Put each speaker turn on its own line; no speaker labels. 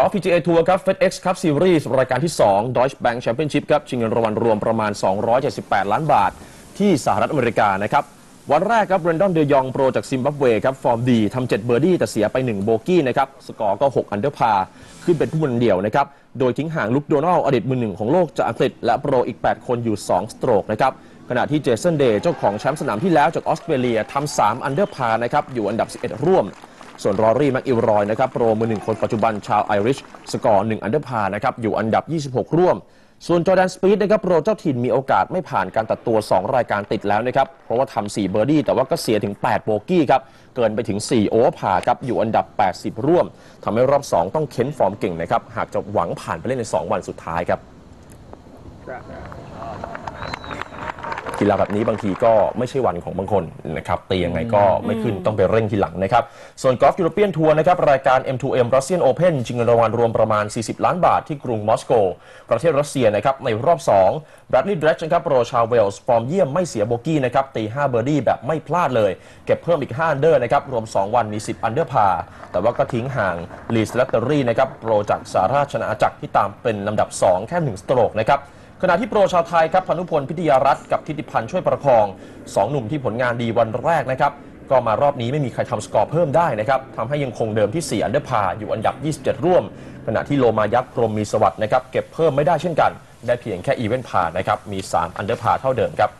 กอล์ฟ PGA ทัวร์ครับ FedEx Cup Series รายการที่ 2 Deutsche Bank Championship ครับชิงเงินรางวัลรวมประมาณ 278 ล้านบาท ที่สหรัฐอเมริกานะครับ วันแรกครับเรนดอนเดยองโปรจากซิมบับเวครับ ฟอร์มดีทำ7เบอร์ดี้แต่เสียไป 1 โบกี้นะครับ สกอร์ก็ 6 อันเดอร์พา ขึ้นเป็นผู้มือเดี่ยวนะครับ โดยทิ้งห่างลุคโดนัลอดีตมือหนึ่งของโลกจากอังกฤษและโปรอีก 8 คนอยู่ 2 สโตรกนะครับขณะที่เจสันเดย์เจ้าของแชมป์สนามที่แล้วจากออสเตรเลียทำ3อันเดอร์พานะครับอยู่อันดับ 11 ร่วม ส่วนรอรี่แม็กอิลรอยนะครับโปรมือหนึ่งคนปัจจุบันชาวไอริชสกอร์1อันเดอร์พานะครับอยู่อันดับ 26 ร่วม ส่วนจอแดนสปีดนะครับโปรเจ้าถิ่นมีโอกาสไม่ผ่านการตัดตัว 2 รายการติดแล้วนะครับเพราะว่าทำ4เบอร์ดี้แต่ว่าก็เสียถึง 8 โบกี้ครับเกินไปถึง 4 โอเวอร์พาครับอยู่อันดับ 80 ร่วมทำให้รอบ 2 ต้องเค้นฟอร์มเก่งนะครับหากจะหวังผ่านไปเล่นใน 2 วันสุดท้ายครับ กีฬาแบบนี้บางทีก็ไม่ใช่วันของบางคนนะครับตียังไงก็ไม่ขึ้นต้องไปเร่งทีหลังนะครับ ส่วนกอล์ฟยูโรเปียนทัวร์นะครับรายการ M2M Russian Open ชิงเงินรางวัลรวมประมาณ 40 ล้านบาทที่กรุงมอสโก ประเทศรัสเซียนะครับในรอบ2 b r a d l e y Dredge นะครับโปรชาวเวลส์ฟอร์มเยี่ยมไม่เสียโบกี้นะครับตี 5 เบอร์ดี้แบบไม่พลาดเลย เก็บเพิ่มอีก 5 อันเดอร์นะครับรวม 2 วันมี 10 อันเดอร์พา แต่ว่าก็ทิ้งห่างลีสแลตเตอรี่นะครับโปรจากสหราชอาณาจักรที่ตามเป็นลำดับ 2 แค่ 1 สโตรกนะครับ ขณะที่โปรชาวไทยครับพนุพลพิทยารัตน์กับทิติพันธ์ช่วยประคอง 2 หนุ่มที่ผลงานดีวันแรกนะครับก็มารอบนี้ไม่มีใครทำสกอร์เพิ่มได้นะครับทำให้ยังคงเดิมที่ 4 อันเดอร์พาอยู่อันดับ 27 ร่วม ขณะที่โลมายักษ์พรมมีสวัสด์นะครับเก็บเพิ่มไม่ได้เช่นกัน ได้เพียงแค่อีเวนต์พานะครับมี 3 อันเดอร์พาเท่าเดิมครับ